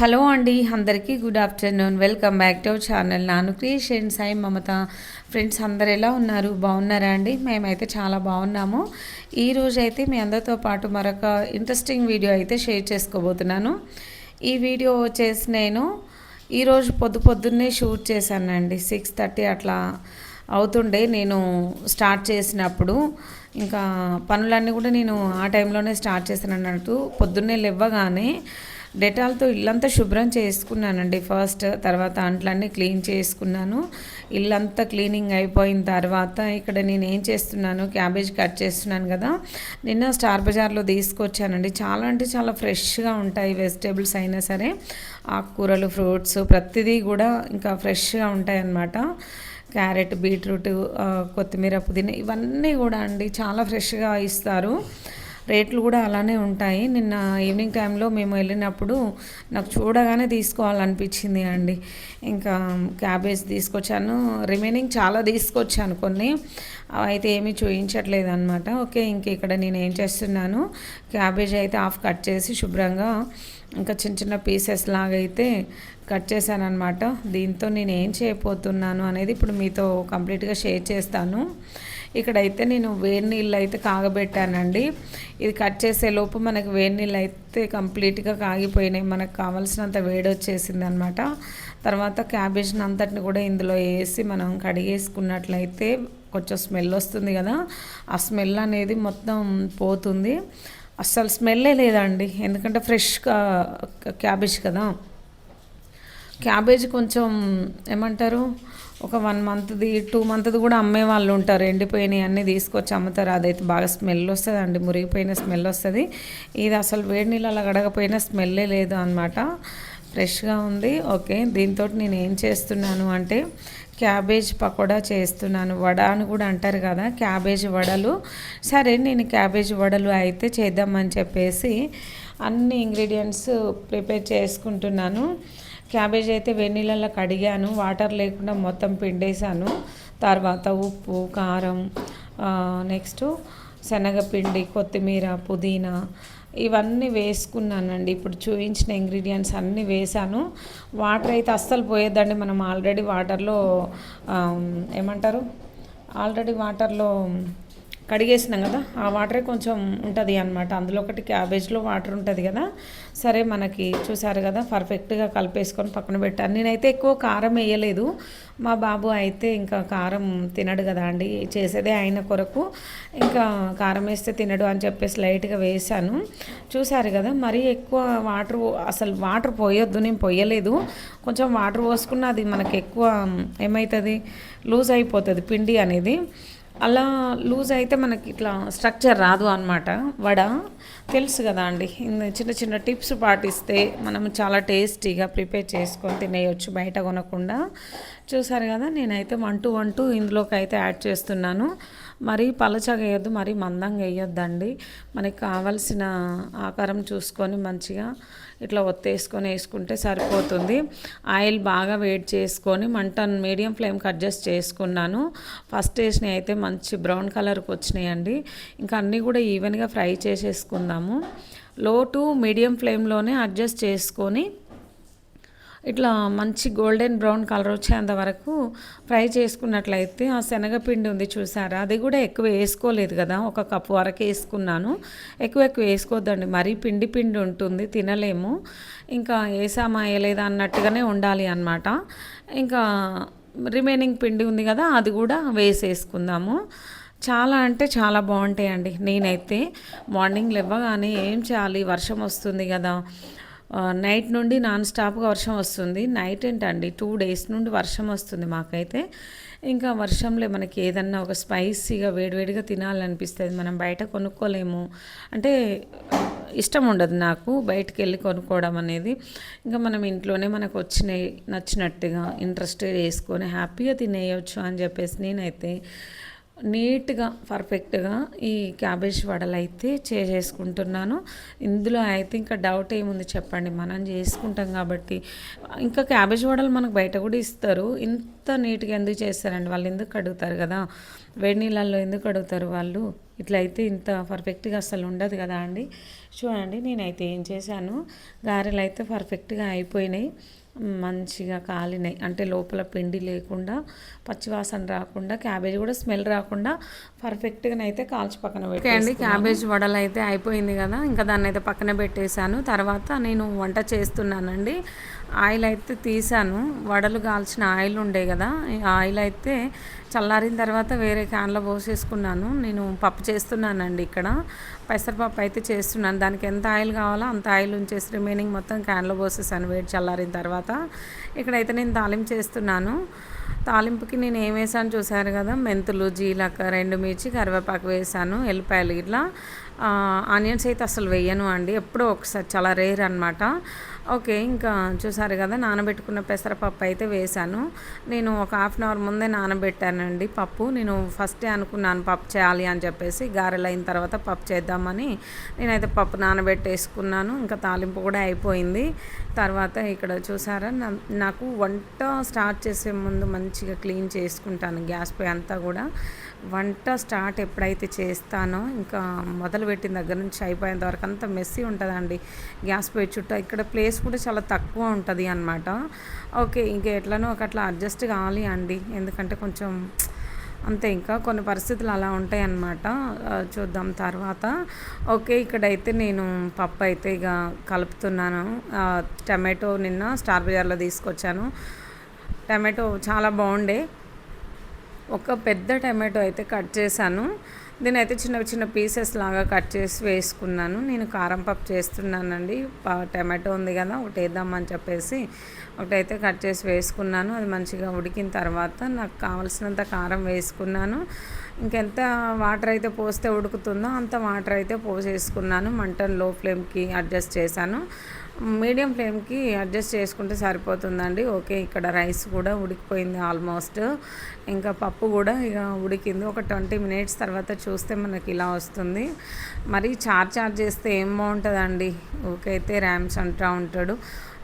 Hello అండి అందరికీ good afternoon welcome back to our channel Nanu creation Sai Mamata. Friends అందరు ఎలా ఉన్నారు? బాగున్నారా అండి? మేమైతే చాలా బాగున్నాము. ఈరోజు అయితే మీ అందరితో పాటు మరొక ఇంట్రెస్టింగ్ వీడియో అయితే షేర్ చేసుకోబోతున్నాను. ఈ వీడియో వచ్చేసి నేను ఈరోజు పొద్దు పొద్దున్నే షూట్ చేశానండి. సిక్స్ థర్టీ అట్లా అవుతుండే నేను స్టార్ట్ చేసినప్పుడు. ఇంకా పనులన్నీ కూడా నేను ఆ టైంలోనే స్టార్ట్ చేశాను అన్నట్టు పొద్దున్నే లేవ్వగానే డెటాల్తో ఇల్లంతా శుభ్రం చేసుకున్నానండి. ఫస్ట్ తర్వాత అంట్లన్నీ క్లీన్ చేసుకున్నాను. ఇల్లంతా క్లీనింగ్ అయిపోయిన తర్వాత ఇక్కడ నేను ఏం చేస్తున్నాను క్యాబేజ్ కట్ చేస్తున్నాను కదా. నిన్న స్టార్ బజార్లో తీసుకొచ్చానండి. చాలా అంటే చాలా ఫ్రెష్గా ఉంటాయి వెజిటేబుల్స్ అయినా సరే. ఆకుకూరలు ఫ్రూట్స్ ప్రతిదీ కూడా ఇంకా ఫ్రెష్గా ఉంటాయి అన్నమాట క్యారెట్ బీట్రూట్ కొత్తిమీర పుదీనా ఇవన్నీ కూడా అండి. చాలా ఫ్రెష్గా ఇస్తారు. రేట్లు కూడా అలానే ఉంటాయి. నిన్న ఈవినింగ్ టైంలో మేము వెళ్ళినప్పుడు నాకు చూడగానే తీసుకోవాలనిపించింది అండి. ఇంకా క్యాబేజ్ తీసుకొచ్చాను. రిమైనింగ్ చాలా తీసుకొచ్చాను కొన్ని. అయితే ఏమీ చూపించట్లేదు అనమాట ఓకే ఇంక ఇక్కడ నేను ఏం చేస్తున్నాను? క్యాబేజ్ అయితే హాఫ్ కట్ చేసి శుభ్రంగా ఇంకా చిన్న చిన్న పీసెస్ లాగా అయితే కట్ చేశాను దీంతో నేను ఏం చేయబోతున్నాను అనేది ఇప్పుడు మీతో కంప్లీట్గా షేర్ చేస్తాను. ఇక్కడైతే నేను వేడి నీళ్ళు అయితే కాగబెట్టానండి. ఇది కట్ చేసే లోపు మనకు వేడి నీళ్ళు అయితే కంప్లీట్గా కాగిపోయినాయి. మనకు కావాల్సినంత వేడి వచ్చేసింది అనమాట తర్వాత క్యాబేజ్ని అంతటిని కూడా ఇందులో వేసి మనం కడిగేసుకున్నట్లయితే కొంచెం స్మెల్ వస్తుంది కదా ఆ స్మెల్ అనేది మొత్తం పోతుంది. అస్సలు స్మెల్లే లేదండి. ఎందుకంటే ఫ్రెష్గా క్యాబేజ్ కదా. క్యాబేజ్ కొంచెం ఏమంటారు? ఒక వన్ మంత్ది టూ మంత్ది కూడా అమ్మే వాళ్ళు ఉంటారు. ఎండిపోయినవి అన్నీ తీసుకొచ్చి అమ్ముతారు. అదైతే బాగా స్మెల్ వస్తుంది అండి మురిగిపోయిన స్మెల్ వస్తుంది. ఇది అసలు వేడి నీళ్ళలో గడగపోయిన స్మెల్లే లేదు అనమాట ఫ్రెష్గా ఉంది. ఓకే. దీంతో నేను ఏం చేస్తున్నాను అంటే క్యాబేజ్ పకోడా చేస్తున్నాను. వడ అని కూడా అంటారు కదా క్యాబేజ్ వడలు. సరే నేను క్యాబేజ్ వడలు అయితే చేద్దామని చెప్పేసి అన్ని ఇంగ్రీడియంట్స్ ప్రిపేర్ చేసుకుంటున్నాను. క్యాబేజ్ అయితే వెన్నీళ్ళలో కడిగాను వాటర్ లేకుండా మొత్తం పిండేశాను. తర్వాత ఉప్పు కారం నెక్స్ట్ శనగపిండి కొత్తిమీర పుదీనా ఇవన్నీ వేసుకున్నానండి. ఇప్పుడు చూపించిన ఇంగ్రీడియంట్స్ అన్నీ వేసాను వాటర్ అయితే అస్సలు పోయేద్దండి. మనం ఆల్రెడీ వాటర్లో ఏమంటారు? ఆల్రెడీ వాటర్లో కడిగేసినాం కదా ఆ వాటరే కొంచెం ఉంటుంది అనమాట అందులో ఒకటి క్యాబేజ్లో వాటర్ ఉంటుంది కదా సరే మనకి చూసారు కదా పర్ఫెక్ట్గా కలిపేసుకొని పక్కన పెట్టాను నేనైతే ఎక్కువ కారం వేయలేదు మా బాబు అయితే ఇంకా కారం తినడు కదా అండి చేసేదే ఆయన కొరకు. ఇంకా కారం వేస్తే తినడు అని చెప్పేసి లైట్గా వేసాను చూసారు కదా మరీ ఎక్కువ వాటర్ అసలు వాటర్ పోయొద్దు నేను పోయలేదు. కొంచెం వాటర్ పోసుకున్న అది మనకి ఎక్కువ ఏమవుతుంది లూజ్ అయిపోతుంది పిండి అనేది. అలా లూజ్ అయితే మనకి ఇట్లా స్ట్రక్చర్ రాదు అనమాట వడ తెలుసు కదా అండి. చిన్న చిన్న టిప్స్ పాటిస్తే మనం చాలా టేస్టీగా ప్రిపేర్ చేసుకొని తినేయచ్చు బయట కొనకుండా. చూసారు కదా నేనైతే వన్ టు వన్ టు ఇందులోకి అయితే యాడ్ చేస్తున్నాను. మరీ పలచగా వేయొద్దు మరీ మందంగా వేయొద్దండి. మనకి కావలసిన ఆకారం చూసుకొని మంచిగా ఇట్లా ఒత్తేసుకొని వేసుకుంటే సరిపోతుంది. ఆయిల్ బాగా వేడి చేసుకొని మంటను మీడియం ఫ్లేమ్కి అడ్జస్ట్ చేసుకున్నాను. ఫస్ట్ వేసినవి అయితే మంచి బ్రౌన్ కలర్కి వచ్చినాయండి. ఇంకా అన్నీ కూడా ఈవెన్గా ఫ్రై చేసేసుకుందాము లో టు మీడియం ఫ్లేమ్లోనే అడ్జస్ట్ చేసుకొని ఇట్లా మంచి గోల్డెన్ బ్రౌన్ కలర్ వచ్చేంత వరకు ఫ్రై చేసుకున్నట్లయితే ఆ శనగపిండి ఉంది చూసారా? అది కూడా ఎక్కువ వేసుకోలేదు కదా. ఒక కప్పు వరకు వేసుకున్నాను. ఎక్కువ ఎక్కువ వేసుకోవద్దండి మరీ పిండి పిండి ఉంటుంది తినలేము. ఇంకా వేసామా వేయలేదా అన్నట్టుగానే ఉండాలి అనమాట ఇంకా రిమైనింగ్ పిండి ఉంది కదా అది కూడా వేసేసుకుందాము. చాలా అంటే చాలా బాగుంటాయండి. నేనైతే మార్నింగ్ లేవగానే ఏం చేయాలి? వర్షం వస్తుంది కదా. నైట్ నుండి నాన్ స్టాప్గా వర్షం వస్తుంది. నైట్ ఏంటండి? టూ డేస్ నుండి వర్షం వస్తుంది మాకైతే. ఇంకా వర్షంలో మనకి ఏదన్నా ఒక స్పైసీగా వేడివేడిగా తినాలనిపిస్తుంది. మనం బయట కొనుక్కోలేము. అంటే ఇష్టం ఉండదు నాకు బయటకు వెళ్ళి కొనుక్కోవడం అనేది. ఇంకా మనం ఇంట్లోనే మనకు వచ్చినాయి నచ్చినట్టుగా ఇంట్రెస్ట్ వేసుకొని హ్యాపీగా తినేయచ్చు అని చెప్పేసి నేనైతే నీట్గా పర్ఫెక్ట్గా ఈ క్యాబేజ్ వడలు అయితే చేసేసుకుంటున్నాను. ఇందులో అయితే ఇంకా డౌట్ ఏముంది చెప్పండి? మనం చేసుకుంటాం కాబట్టి. ఇంకా క్యాబేజ్ వడలు మనకు బయట కూడా ఇస్తారు. ఇంత నీట్గా ఎందుకు చేస్తారండి? వాళ్ళు ఎందుకు అడుగుతారు కదా? వేడి నీళ్ళల్లో ఎందుకు అడుగుతారు వాళ్ళు? ఇట్లా అయితే ఇంత పర్ఫెక్ట్గా అసలు ఉండదు కదా అండి? చూడండి నేనైతే ఏం చేశాను? గారెలు అయితే పర్ఫెక్ట్గా అయిపోయినాయి. మంచిగా కాలినాయి అంటే లోపల పిండి లేకుండా పచ్చివాసన రాకుండా క్యాబేజ్ కూడా స్మెల్ రాకుండా పర్ఫెక్ట్గా అయితే కాల్చి పక్కన పెట్టండి క్యాబేజ్ వడలు అయితే అయిపోయింది కదా ఇంకా దాన్ని అయితే పక్కన పెట్టేశాను. తర్వాత నేను వంట చేస్తున్నానండి. ఆయిల్ అయితే తీసాను. వడలు కాల్చిన ఆయిల్ ఉండే కదా ఆయిల్ అయితే చల్లారిన తర్వాత వేరే క్యాన్లో పోసేసుకున్నాను. నేను పప్పు చేస్తున్నానండి ఇక్కడ. పెసరపప్పు అయితే చేస్తున్నాను. దానికి ఎంత ఆయిల్ కావాలో అంత ఆయిల్ ఉంచేసి రిమైనింగ్ మొత్తం క్యాన్లో పోసేసాను వేడి చల్లారిన తర్వాత. ఇక్కడైతే నేను తాలింపు చేస్తున్నాను. తాలింపుకి నేను ఏం వేసాను చూసారు కదా మెంతులు జీలకర్ర రెండు మిర్చి కరివేపాకు వేసాను ఎల్లిపాయలు ఇట్లా. ఆనియన్స్ అయితే అసలు వేయను అండి. ఎప్పుడో ఒకసారి చాలా రేర్ అనమాట ఓకే ఇంకా చూసారు కదా నానబెట్టుకున్న పెసరపప్పు అయితే వేశాను. నేను ఒక హాఫ్ అన్ అవర్ ముందే నానబెట్టానండి పప్పు. నేను ఫస్టే అనుకున్నాను పప్పు చేయాలి అని చెప్పేసి గారెలు అయిన తర్వాత పప్పు చేద్దామని. నేనైతే పప్పు నానబెట్టేసుకున్నాను ఇంకా తాలింపు కూడా అయిపోయింది. తర్వాత ఇక్కడ చూసారా నాకు వంట స్టార్ట్ చేసే ముందు మంచిగా క్లీన్ చేసుకుంటాను గ్యాస్ పై అంతా కూడా. వంట స్టార్ట్ ఎప్పుడైతే చేస్తానో ఇంకా మొదలుపెట్టిన దగ్గర నుంచి అయిపోయేంత వరకు అంత మెస్సీ ఉంటుందండి. గ్యాస్ పొయ్యి చుట్టూ ఇక్కడ ప్లేస్ కూడా చాలా తక్కువ ఉంటుంది అనమాట ఓకే ఇంకా ఎట్లనో ఒక అట్లా అడ్జస్ట్ కావాలి అండి. ఎందుకంటే కొంచెం అంతే ఇంకా కొన్ని పరిస్థితులు అలా ఉంటాయి అన్నమాట. చూద్దాం తర్వాత. ఓకే ఇక్కడైతే నేను పప్పు అయితే ఇక కలుపుతున్నాను. టమాటో నిన్న స్టార్ బజార్లో తీసుకొచ్చాను. టమాటో చాలా బాగుండే. ఒక పెద్ద టమాటో అయితే కట్ చేశాను. దీని అయితే చిన్న చిన్న పీసెస్ లాగా కట్ చేసి వేసుకున్నాను. నేను కారం పప్పు చేస్తున్నానండి. టమాటో ఉంది కదా ఒకటి వేద్దామని చెప్పేసి ఒకటైతే కట్ చేసి వేసుకున్నాను. అది మంచిగా ఉడికిన తర్వాత నాకు కావలసినంత కారం వేసుకున్నాను. ఇంకెంత వాటర్ అయితే పోస్తే ఉడుకుతుందో అంత వాటర్ అయితే పోసేసుకున్నాను. మంటను లో ఫ్లేమ్కి అడ్జస్ట్ చేశాను. మీడియం ఫ్లేమ్కి అడ్జస్ట్ చేసుకుంటే సరిపోతుందండి. ఓకే ఇక్కడ రైస్ కూడా ఉడికిపోయింది ఆల్మోస్ట్. ఇంకా పప్పు కూడా ఇక ఉడికింది. ఒక ట్వంటీ మినిట్స్ తర్వాత చూస్తే మనకి ఇలా వస్తుంది. మరి చార్జ్ చార్జ్ చేస్తే ఏం బాగుంటుందండి? ఓకే అయితే ర్యామ్స్ అంటూ ఉంటాడు.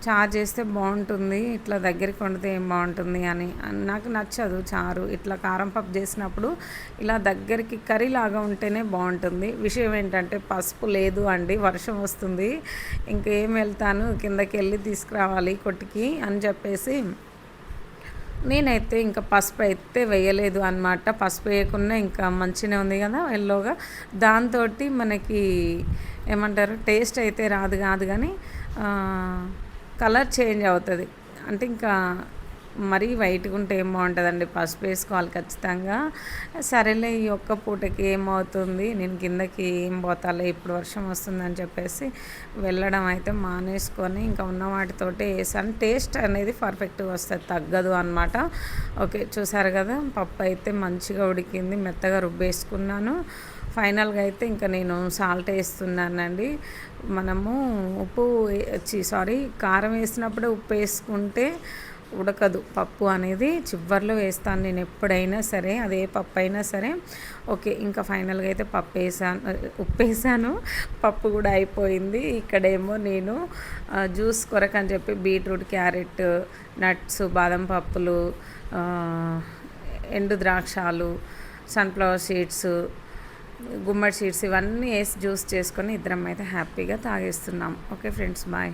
చారు చేస్తే బాగుంటుంది ఇట్లా దగ్గరికి వండితే ఏం బాగుంటుంది అని. నాకు నచ్చదు చారు. ఇట్లా కారం పప్పు చేసినప్పుడు ఇలా దగ్గరికి కర్రీ లాగా ఉంటేనే బాగుంటుంది. విషయం ఏంటంటే పసుపు లేదు అండి వర్షం వస్తుంది. ఇంకేం వెళ్తాను కిందకి వెళ్ళి తీసుకురావాలి కొట్టుకి అని చెప్పేసి నేనైతే ఇంకా పసుపు అయితే వేయలేదు అనమాట పసుపు వేయకుండా ఇంకా మంచిగా ఉంది కదా ఎల్లోగా. దాంతో మనకి ఏమంటారు టేస్ట్ అయితే రాదు కాదు కానీ కలర్ చేంజ్ అవుతుంది. అంటే ఇంకా మరీ వైట్గా ఉంటే ఏం బాగుంటుందండి? పసుపు వేసుకోవాలి ఖచ్చితంగా. సరేలే ఈ ఒక్క పూటకి ఏమవుతుంది? నేను కిందకి ఏం పోతాలే? ఇప్పుడు వర్షం వస్తుందని చెప్పేసి వెళ్ళడం అయితే మానేసుకొని ఇంకా ఉన్న వాటితోటి వేసాను టేస్ట్ అనేది పర్ఫెక్ట్గా వస్తుంది. తగ్గదు అనమాట ఓకే చూసారు కదా? పప్పు అయితే మంచిగా ఉడికింది. మెత్తగా రుబ్బేసుకున్నాను. ఫైనల్గా అయితే ఇంకా నేను సాల్ట్ వేస్తున్నానండి. మనము ఉప్పు సారీ కారం వేసినప్పుడే ఉప్పు వేసుకుంటే ఉడకదు పప్పు అనేది. చివరిలో వేస్తాను నేను ఎప్పుడైనా సరే అదే పప్పు అయినా సరే. ఓకే ఇంకా ఫైనల్గా అయితే పప్పు వేసాను ఉప్పు వేసాను. పప్పు కూడా అయిపోయింది. ఇక్కడేమో నేను జ్యూస్ కొరకు అని చెప్పి బీట్రూట్ క్యారెట్ నట్స్ బాదం పప్పులు ఎండు ద్రాక్షాలు సన్ఫ్లవర్ సీడ్స్ గుమ్మడి సీడ్స్ ఇవన్నీ వేసి జ్యూస్ చేసుకొని ఇద్దరం అయితే హ్యాపీగా తాగేస్తున్నాం. Okay friends bye.